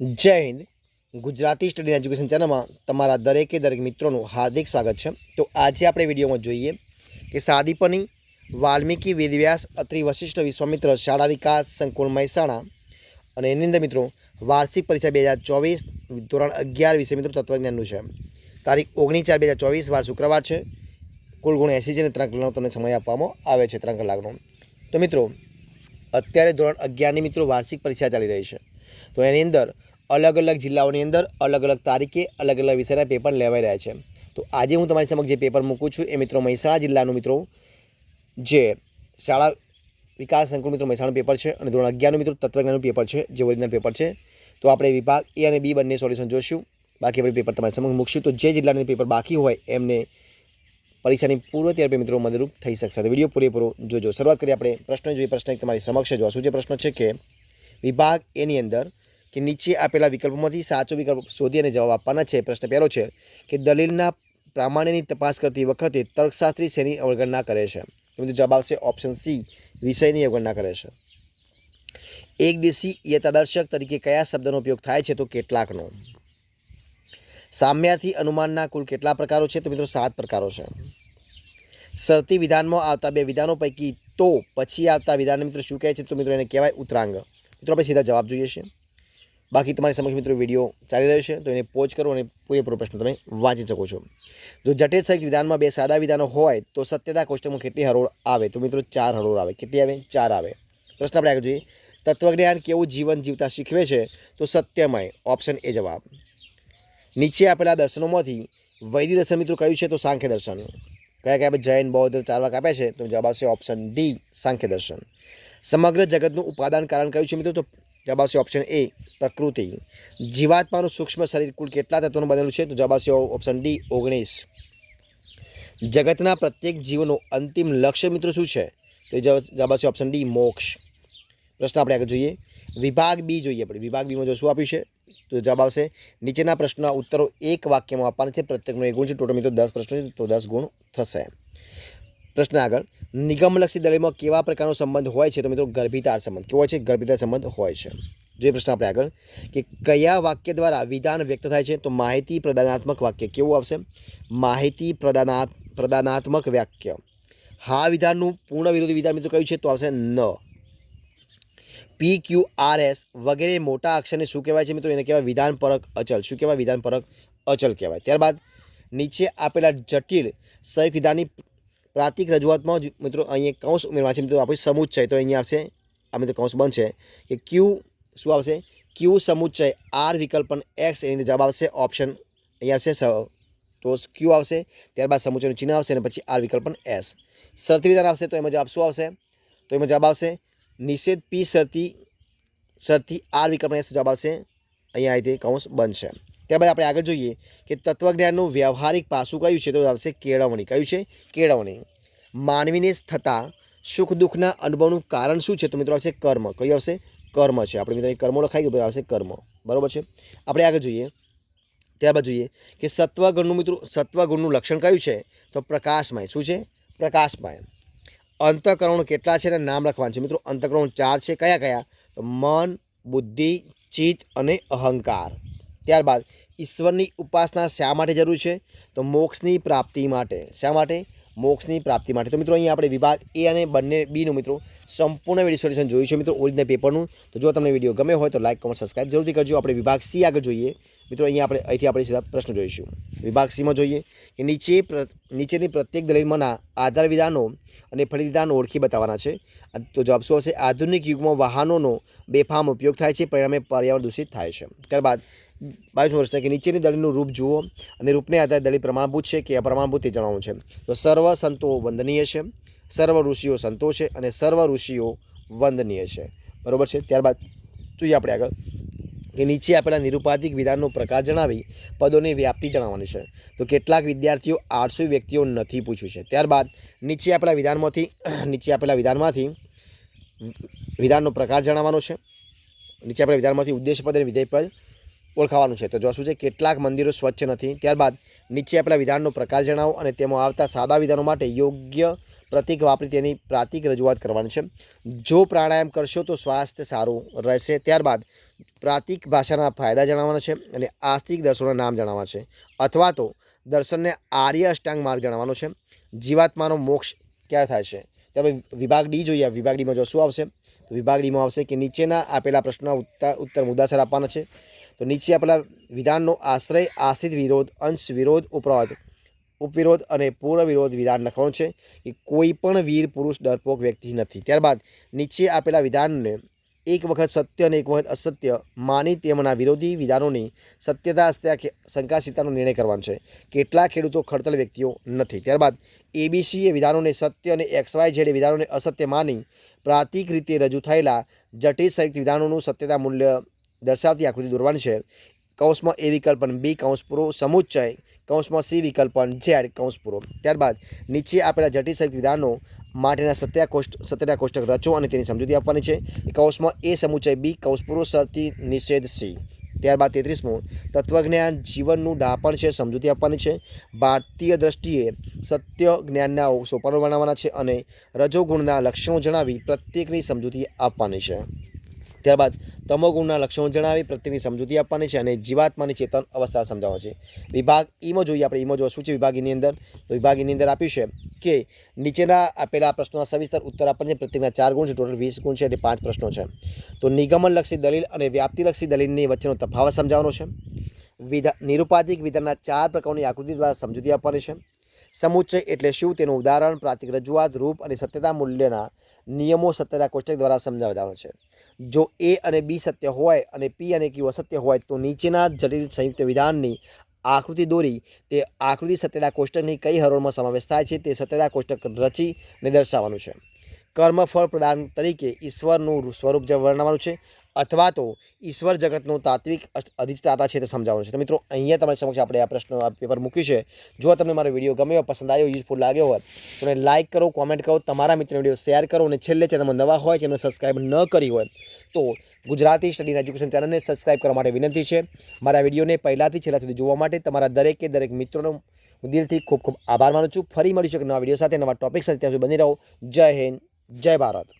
જય Hind. Gujarati study education ચેનલમાં તમારા દરેકે દરેક મિત્રોનું હાર્દિક સ્વાગત છે. તો આજે આપણે વિડીયોમાં જોઈએ કે સાદીપની વાલ્મીકી વેદવ્યાસ અત્રિ વશિષ્ઠ વિશ્વામિત્ર, શાળા વિકાસ, સંકુલ મહેસાણા અને એની અંદર મિત્રો વાર્ષિક પરીક્ષા બે હજાર ચોવીસ ધોરણ અગિયાર વિશે મિત્રો તત્વજ્ઞાનનું છે. તારીખ ઓગણીસ ચાર બે હજાર ચોવીસ, વાર શુક્રવાર છે. કુલ ગુણ એંસી છે અને ત્રણ કલાકનો તમને સમય આપવામાં આવે છે, ત્રણ કલાકનો. તો મિત્રો, અત્યારે ધોરણ અગિયારની મિત્રો વાર્ષિક પરીક્ષા ચાલી રહી છે. તો એની અંદર અલગ અલગ જિલ્લાઓની અંદર અલગ અલગ તારીખે અલગ અલગ વિષયના પેપર લેવાઈ રહ્યા છે. તો આજે હું તમારી સમક્ષ જે પેપર મૂકું છું એ મિત્રો મહેસાણા જિલ્લાનું મિત્રો જે શાળા વિકાસ સંકુલ મિત્રો મહેસાણા પેપર છે અને ધોરણ અગિયારનું મિત્રો તત્વજ્ઞાનનું પેપર છે, જે ઓરિજિનલ પેપર છે. તો આપણે વિભાગ એ અને બી બંને સોલ્યુશન જોઈશું બાકી આપણે પેપર તમારી સમક્ષ મૂકશું. તો જે જિલ્લાનું પેપર બાકી હોય એમને પરીક્ષાની પૂર્વ ત્યારે મિત્રો મદદરૂપ થઈ શકશે. તો વીડિયો પૂરેપૂરો જોજો. શરૂઆત કરીએ આપણે પ્રશ્ન જોઈએ. પ્રશ્ન તમારી સમક્ષ જોવા શું જે પ્રશ્ન છે કે વિભાગ એની અંદર કે નીચે આપેલા વિકલ્પોમાંથી સાચો વિકલ્પ શોધી અને જવાબ આપવાના છે. પ્રશ્ન પહેલો છે કે દલીલના પ્રામાણ્યની તપાસ કરતી વખતે તર્કશાસ્ત્રી શેની અવગણના કરે છે? તો જવાબ આવશે ઓપ્શન સી વિષયની અવગણના કરે છે. એક દેશી યથાદર્શક તરીકે કયા શબ્દનો ઉપયોગ થાય છે? તો કેટલાકનો. સામ્યાથી અનુમાનના કુલ કેટલા પ્રકારો છે? તો મિત્રો સાત પ્રકારો છે. શરતી વિધાનમાં આવતા બે વિધાનો પૈકી તો પછી આવતા વિધાન મિત્રો શું કહે છે? તો મિત્રો એને કહેવાય ઉત્તરાંગ. મિત્રો આપણે સીધા જવાબ જોઈએ છે. બાકી તમારી સમક્ષ મિત્રો વીડિયો ચાલી રહ્યો છે, તો એને પોચ કરો અને પૂરેપૂરો પ્રશ્ન તમે વાંચી શકો છો. જો જટિલ સહિત વિધાનમાં બે સાદા વિધાનો હોય, તો સત્યતા કોષ્ટકમાં કેટલી હરોળ આવે? તો મિત્રો ચાર હરોળ આવે. કેટલી આવે? ચાર આવે. પ્રશ્ન આપણે આગળ જોઈએ. તત્વજ્ઞાન કેવું જીવન જીવતા શીખવે છે? તો સત્યમય. ઓપ્શન એ જવાબ. નીચે આપેલા દર્શનોમાંથી વૈદિક દર્શન મિત્રો કયું છે? તો સાંખ્ય દર્શન. કયા કયા જૈન, બૌદ્ધ ચારવાક આપ્યા છે? તો જવાબ આવશે ઓપ્શન ડી, સાંખ્ય દર્શન. સમગ્ર જગતનું ઉપાદાન કારણ કયું છે મિત્રો? તો જવાબ આવશે ઓપ્શન એ પ્રકૃતિ. જીવાત્માનું સૂક્ષ્મ શરીર કુલ કેટલા તત્વોનું બનેલું છે? તો જવાબ આવશે ઓપ્શન ડી ઓગણીસ. જગતના પ્રત્યેક જીવનું અંતિમ લક્ષ્ય મિત્રો શું છે? તો જવાબ આવશે ઓપ્શન ડી મોક્ષ. પ્રશ્ન આપણે આગળ જોઈએ. વિભાગ બી જોઈએ આપણે. વિભાગ બીમાં જો શું આપ્યું છે? તો જવાબ આવશે, નીચેના પ્રશ્નના ઉત્તરો એક વાક્યમાં આપવાના છે. પ્રત્યેકનો એક ગુણ છે. ટોટલ મિત્રો દસ પ્રશ્નો છે. તો દસ ગુણ થશે. પ્રશ્ન આગળ. નિગમલક્ષી દલીલમાં કેવા પ્રકારનો સંબંધ હોય છે? તો મિત્રો ગર્ભિતાર સંબંધ. કેવો છે? ગર્ભિતાર સંબંધ હોય છે. જે પ્રશ્ન આપણે આગળ, કે કયા વાક્ય દ્વારા વિધાન વ્યક્ત થાય છે? તો માહિતી પ્રદાનાત્મક વાક્ય કેવું આવશે? માહિતી પ્રદાનાત, પ્રદાનાત્મક વાક્ય. હા વિધાનનું પૂર્ણ વિરોધી વિધાન મિત્રો કયું છે? તો આવશે ન. પી ક્યુ આર એસ વગેરે મોટા અક્ષરને શું કહેવાય છે મિત્રો? એને કહેવાય વિધાન પરક અચલ. શું કહેવાય? વિધાન પરક અચલ કહેવાય. ત્યારબાદ નીચે આપેલા જટિલ સંયુક્ત વિધાનની પ્રાતિક રજૂઆતમાં જ મિત્રો અહીંયા કૌંસ ઉમેરવા છે. મિત્રો આપણે સમુચ્ચય. તો અહીંયા આવશે, આ મિત્રો કૌંસ બનશે કે ક્યુ શું આવશે? ક્યુ સમુચ્ચય. આર વિકલ્પન એક્સ એની જવાબ આવશે. ઓપ્શન અહીંયા આવશે તો ક્યુ આવશે, ત્યારબાદ સમુચ્ચયનું ચિહ્ન આવશે અને પછી આર વિકલ્પન એસ શરતી વિધાન આવશે તો એમાં જવાબ શું આવશે? તો એમાં જવાબ આવશે, નિષેધ પી શરતી શરતી આર વિકલ્પ એસ જવાબ આવશે. અહીંયા આ રીતે કૌંસ બનશે ત્યારબાદ આપણે આગળ જોઈએ કે તત્વજ્ઞાનનું વ્યવહારિક પાસું કયું છે? તો આવશે કેળવણી. કયું છે? કેળવણી. માનવીને થતા સુખ દુઃખના અનુભવનું કારણ શું છે? તો મિત્રો આવશે કર્મ. કયું આવશે? કર્મ છે. આપણે મિત્રો કર્મ લખાઈ ગયું આવશે કર્મ. બરાબર છે? આપણે આગળ જોઈએ. ત્યારબાદ જોઈએ કે સત્વગુણનું મિત્રો, સત્વગુણનું લક્ષણ કયું છે? તો પ્રકાશમય. શું છે? પ્રકાશમય. અંતકરણો કેટલા છે? અને નામ લખવાનું છે. મિત્રો, અંતકરણ ચાર છે. કયા કયા? તો મન, બુદ્ધિ, ચિત્ત અને અહંકાર. ત્યારબાદ ઈશ્વરની ઉપાસના શા માટે જરૂર છે? તો મોક્ષની પ્રાપ્તિ માટે. શા માટે? મોક્ષની પ્રાપ્તિ માટે. તો મિત્રો, અહીંયા આપણે વિભાગ એ અને બંને બીનું મિત્રો સંપૂર્ણ વીડિયો સોલ્યુશન જોયું છે મિત્રો ઓરિજિનલ પેપરનું તો જો તમને વીડિયો ગમે હોય તો લાઈક કમેન્ટ સબસ્ક્રાઇબ જરૂરથી કરજો. આપણે વિભાગ સી આગળ જોઈએ. મિત્રો, અહીંયા આપણે, અહીંથી આપણે સીધા પ્રશ્ન જોઈશું. વિભાગ સીમાં જોઈએ કે નીચે નીચેની પ્રત્યેક દલીલમાંના આધાર વિધાનો અને ફરી વિધાનો ઓળખી બતાવવાના છે. તો જવાબ શું હશે? આધુનિક યુગમાં વાહનોનો બેફામ ઉપયોગ થાય છે, પરિણામે પર્યાવરણ દૂષિત થાય છે. ત્યારબાદ બાવીસમો વર્ષ કે નીચેની દળીનું રૂપ જુઓ અને રૂપને આધારે દળી પ્રમાણભૂત છે કે અપ્રમાણભૂત તે જણાવવાનું છે. તો સર્વ સંતો વંદનીય છે, સર્વ ઋષિઓ સંતો છે અને સર્વ ઋષિઓ વંદનીય છે. બરાબર છે? ત્યારબાદ જોઈએ આપણે આગળ કે નીચે આપેલા નિરુપાધિક વિધાનનો પ્રકાર જણાવી, પદોની વ્યાપ્તિ જણાવવાની છે. તો કેટલાક વિદ્યાર્થીઓ આઠસો વ્યક્તિઓ નથી પૂછ્યું છે. ત્યારબાદ નીચે આપેલા વિધાનમાંથી, નીચે આપેલા વિધાનમાંથી વિધાનનો પ્રકાર જણાવવાનો છે. નીચે આપેલા વિધાનમાંથી ઉદ્દેશ પદ અને વિધેય પદ ઓળખાવાનું છે. તો જો શું છે, કેટલાક મંદિરો સ્વચ્છ નથી. ત્યારબાદ નીચે આપેલા વિધાનનો પ્રકાર જણાવો અને તેમાં આવતા સાદા વિધાનો માટે યોગ્ય પ્રતિક વાપરી તેની પ્રાતિક રજૂઆત કરવાની છે. જો પ્રાણાયામ કરશો તો સ્વાસ્થ્ય સારું રહેશે. ત્યારબાદ પ્રાતિક ભાષાના ફાયદા જણાવવાના છે અને આસ્તિક દર્શનોના નામ જણાવવાના છે. અથવા તો દર્શનને આર્ય અષ્ટાંગ માર્ગ જણાવવાનો છે. જીવાત્માનો મોક્ષ ક્યારે થાય છે? ત્યારે વિભાગ ડી જોઈએ. વિભાગ ડીમાં જો શું આવશે? તો વિભાગ ડીમાં આવશે કે નીચેના આપેલા પ્રશ્નના ઉત્તર ઉત્તર મુદ્દાસર આપવાના છે. તો નીચે આપેલા વિધાનનો આશ્રય, આશ્રિત વિરોધ, અંશ વિરોધ ઉપરાંત ઉપવિરોધ અને પૂર્વ વિરોધ વિધાન લખવાનું છે કે કોઈ પણ વીર, પુરુષ, ડરપોક વ્યક્તિ નથી. ત્યારબાદ નીચે આપેલા વિધાનને એક વખત સત્ય અને એક વખત અસત્ય માની તેમના વિરોધી વિધાનોની સત્યતા, અસ્ત્યા કે શંકાશીતાનો નિર્ણય કરવાનો છે. કેટલા ખેડૂતો ખડતલ વ્યક્તિઓ નથી. ત્યારબાદ એબીસીએ વિધાનોને સત્ય અને એક્સ વાય ઝેડ વિધાનોને અસત્ય માની પ્રાતિક રીતે રજૂ થયેલા જટિલ સંયુક્ત વિધાનોનું સત્યતા મૂલ્ય દર્શાવતી આકૃતિ દોરવાની છે. કૌંસમાં એ વિકલ્પન બી, કૌંસ પૂરો સમુચ્ચય કૌંસમાં સી વિકલ્પન ઝેડ, કૌંસ પૂરો. ત્યારબાદ નીચે આપેલા જટિલ સંયુક્ત વિધાનો માટેના સત્યા કોષ્ટ સત્યના કોષ્ટક રચો અને તેની સમજૂતી આપવાની છે. કૌંસમાં એ સમુચ્ચય બી, કૌંસ પૂરો, શરતી, નિષેધ, સી. ત્યારબાદ તેત્રીસમું, તત્વજ્ઞાન જીવનનું ડાપણ છે, સમજૂતી આપવાની છે. ભારતીય દ્રષ્ટિએ સત્ય જ્ઞાનના સોપાનો બનાવવાના છે અને રજોગુણના લક્ષણો જણાવી પ્રત્યેકની સમજૂતી આપવાની છે. ત્યારબાદ તમોગુણના લક્ષણો જણાવી પ્રત્યેકની સમજૂતી આપવાની છે અને જીવાત્માની ચેતન અવસ્થા સમજાવવા છે. વિભાગ ઈમાં જોઈએ, આપણે ઈમાં જો શું છે વિભાગની અંદર. તો વિભાગની અંદર આપ્યું છે કે નીચેના આપેલા પ્રશ્નોના સવિસ્તર ઉત્તર આપણને પ્રત્યેકના ચાર ગુણ છે, ટોટલ વીસ ગુણ છે એટલે પાંચ પ્રશ્નો છે. તો નિગમનલક્ષી દલીલ અને વ્યાપ્તિલક્ષી દલીલની વચ્ચેનો તફાવત સમજાવવાનો છે. વિધા, નિરુપાધિક વિધાનના ચાર પ્રકારની આકૃતિ દ્વારા સમજૂતી આપવાની છે. સમુચ્ચય એટલે શું તેનું ઉદાહરણ પ્રાતિક રજૂઆત, રૂપ અને સત્યતા મૂલ્યના નિયમો સત્યતા કોષ્ટક દ્વારા સમજાવવાનો છે. જો એ અને બી સત્ય હોય અને પી અને ક્યુ અસત્ય હોય, તો નીચેના જટિલ સંયુક્ત વિધાનની આકૃતિ દોરી તે આકૃતિ સત્યતા કોષ્ટકની કઈ હરોળમાં સમાવેશ થાય છે તે સત્યતા કોષ્ટક રચીને દર્શાવવાનું છે. કર્મફળ પ્રદાન તરીકે ઈશ્વરનું સ્વરૂપ જે વર્ણવવાનું છે અથવા તો ઈશ્વર જગતનો તાત્વિક અધિષ્ઠાતા છે તે સમજાવવાનું છે. તો મિત્રો, અહીંયા તમારી સમક્ષ આપણે આ પ્રશ્ન, આ પેપર મૂક્યું છે. જો તમને મારો વીડિયો ગમ્યો પસંદ આવ્યો, યુઝફુલ લાગ્યો હોય, તો એને લાઇક કરો, કોમેન્ટ કરો, તમારા મિત્રો વીડિયો શેર કરો અને છેલ્લે ચેનલમાં નવા હોય એમને સબસ્ક્રાઈબ ન કરી હોય, તો ગુજરાતી સ્ટડી એજ્યુકેશન ચેનલને સબસ્ક્રાઈબ કરવા માટે વિનંતી છે. મારા વિડીયોને પહેલાંથી છેલ્લા સુધી જોવા માટે તમારા દરેકે દરેક મિત્રોનો હું દિલથી ખૂબ ખૂબ આભાર માનું છું. ફરી મળીશું એક નવા વીડિયો સાથે. નવા ટોપિક સાથે ત્યાં સુધી બની રહો. જય હિન્દ, જય ભારત.